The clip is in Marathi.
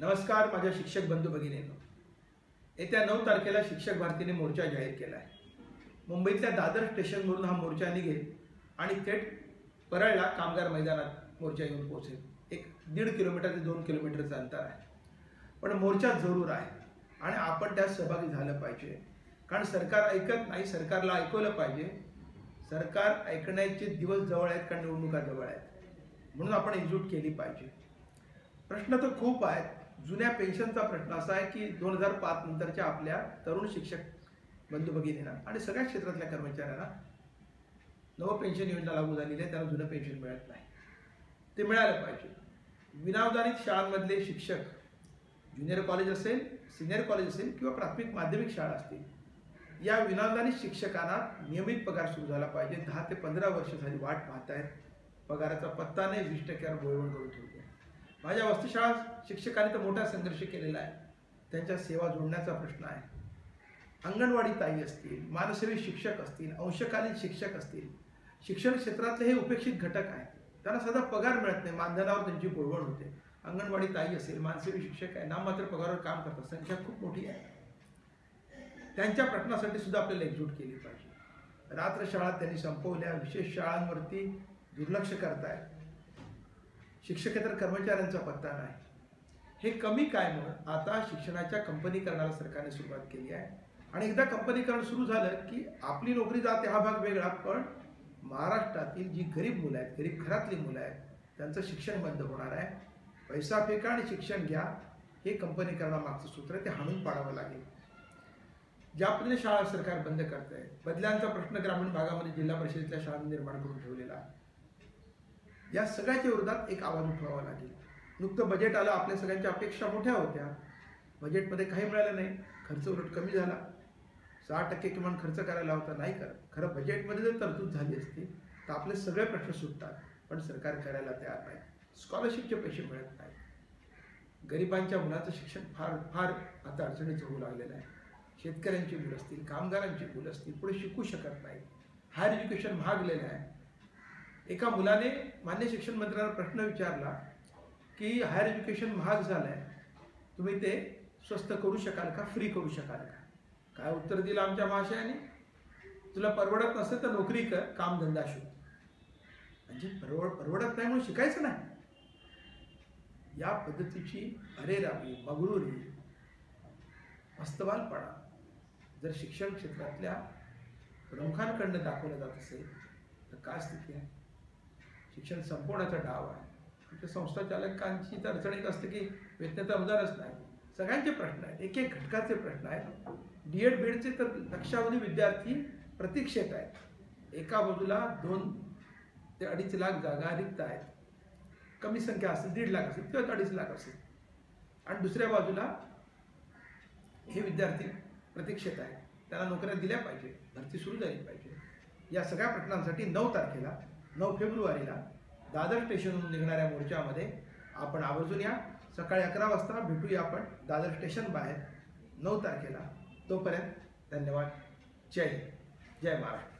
नमस्कार माझ्या शिक्षक बंधू भगिनींनो. येत्या नऊ तारखेला शिक्षक भारतीने मोर्चा जाहीर केला आहे मुंबईतल्या दादर स्टेशनवरून हा मोर्चा निघेल आणि थेट परळला कामगार मैदानात मोर्चा येऊन पोहोचेल. एक दीड किलोमीटर ते दोन किलोमीटरचं अंतर आहे. पण मोर्चा जरूर आहे आणि आपण त्यात सहभागी झालं पाहिजे. कारण सरकार ऐकत नाही सरकारला ऐकवलं पाहिजे. सरकार ऐकण्याचे दिवस जवळ आहेत कारण निवडणुका जवळ आहेत? म्हणून आपण एकजूट केली पाहिजे. प्रश्न तर खूप आहेत. जुन्या पेन्शनचा प्रश्न असा आहे की दोन हजार पाच नंतरच्या आपल्या तरुण शिक्षक बंधू भगिनींना आणि सगळ्या क्षेत्रातल्या कर्मचाऱ्यांना नवं पेन्शन योजना लागू झालेली आहे त्यांना जुनं पेन्शन मिळत नाही. ते मिळालं पाहिजे. विनावधानित शाळांमधले शिक्षक ज्युनियर कॉलेज असेल सिनियर कॉलेज असेल किंवा प्राथमिक माध्यमिक शाळा असतील या विनावधानित शिक्षकांना नियमित पगार सुरू झाला पाहिजे. दहा ते पंधरा वर्ष झाली वाट पाहत आहेत पगाराचा पत्ता नाही वीस टक्क्यावर बोळवण करून ठेवते माझ्या वस्तुशाळा शिक्षकांनी तर मोठा संघर्ष केलेला आहे. त्यांच्या सेवा जोडण्याचा प्रश्न आहे. अंगणवाडी ताई असतील मानसेवी शिक्षक असतील अंशकालीन शिक्षक असतील शिक्षण क्षेत्रातले हे उपेक्षित घटक आहेत. त्यांना सदा पगार मिळत नाही मानधनावर त्यांची बोलवण होते. अंगणवाडी ताई असेल मानसेवी शिक्षक आहे नाममात्र पगारावर काम करतात संख्या खूप मोठी आहे. त्यांच्या प्रश्नासाठी सुद्धा आपल्याला एकजूट केली पाहिजे. रात्र शाळा त्यांनी संपवल्या विशेष शाळांवरती दुर्लक्ष करतायत. शिक्षकेतर कर्मचाऱ्यांचा पत्ता नाही. हे कमी काय म्हणून? आता शिक्षणाच्या कंपनीकरणाला सरकारने सुरुवात केली आहे. आणि एकदा कंपनीकरण सुरू झालं की आपली नोकरी जाते हा भाग वेगळा. पण महाराष्ट्रातील जी गरीब मुलं आहेत गरीब घरातली मुलं आहेत त्यांचं शिक्षण बंद होणार आहे. पैसा फेका आणि शिक्षण घ्या. हे कंपनीकरणामागचं सूत्र आहे ते हाणून पाडावं लागेल. ज्या पद्धतीने शाळा सरकार बंद करत आहे बदल्यांचा प्रश्न ग्रामीण भागामध्ये जिल्हा परिषदेतल्या शाळांनी निर्माण करून ठेवलेला आहे. या सगळ्याच्या विरोधात एक आवाज उठवावा लागेल. नुकतं बजेट आलं आपल्या सगळ्यांच्या अपेक्षा मोठ्या होत्या. बजेटमध्ये काही मिळालं नाही. खर्च उलट कमी झाला. सहा टक्के किमान खर्च करायला होता. नाही करत. खरं बजेटमध्ये जर तरतूद झाली असती तर आपले सगळे प्रश्न सुटतात. पण सरकार करायला तयार नाही. स्कॉलरशिपचे पैसे मिळत नाहीत. गरिबांच्या मुलाचं शिक्षण फार फार आता अडचणीचं होऊ लागलेलं आहे. शेतकऱ्यांची मुलं असतील कामगारांची मुलं असतील पुढे शिकू शकत नाही हायर एज्युकेशन महागलेलं आहे. एका मुलाने मान्य शिक्षण मंत्र्याला प्रश्न विचारला की हायर एज्युकेशन महाग झालं आहे तुम्ही ते स्वस्त करू शकाल का? फ्री करू शकाल का? काय उत्तर दिलं आमच्या महाशयाने? तुला परवडत नसेल तर नोकरी कर कामधंदा शोध. म्हणजे परवड परवडत नाही म्हणून शिकायचं नाही? या पद्धतीची अरेरावी मगरुरी मस्तवालपणा जर शिक्षण क्षेत्रातल्या प्रमुखांकडनं दाखवलं जात असेल तर काय स्थिती आहे? शिक्षण संपवण्याचा डाव आहे. आमच्या संस्था चालकांची तर अडचण एक असते की वेतनाचा अनुदानच नाही. सगळ्यांचे प्रश्न आहेत. एक एक घटकाचे प्रश्न आहेत. डी एड बीडचे तर लक्षावधी विद्यार्थी प्रतीक्षेत आहेत. एका बाजूला दोन ते अडीच लाख जागा रिक्त आहेत. कमी संख्या असेल दीड लाख असेल किंवा अडीच लाख असेल. आणि दुसऱ्या बाजूला हे विद्यार्थी प्रतीक्षेत आहेत. त्यांना नोकऱ्या दिल्या पाहिजे भरती सुरू झाली पाहिजे या सगळ्या प्रश्नांसाठी नऊ तारखेला नऊ फेब्रुवारीला दादर स्टेशनहून निघणाऱ्या मोर्चामध्ये आपण आवर्जून या. सकाळी अकरा वाजता भेटूया आपण दादर स्टेशन बाहेर. नऊ तारखेला. तोपर्यंत धन्यवाद. जय जय महाराष्ट्र.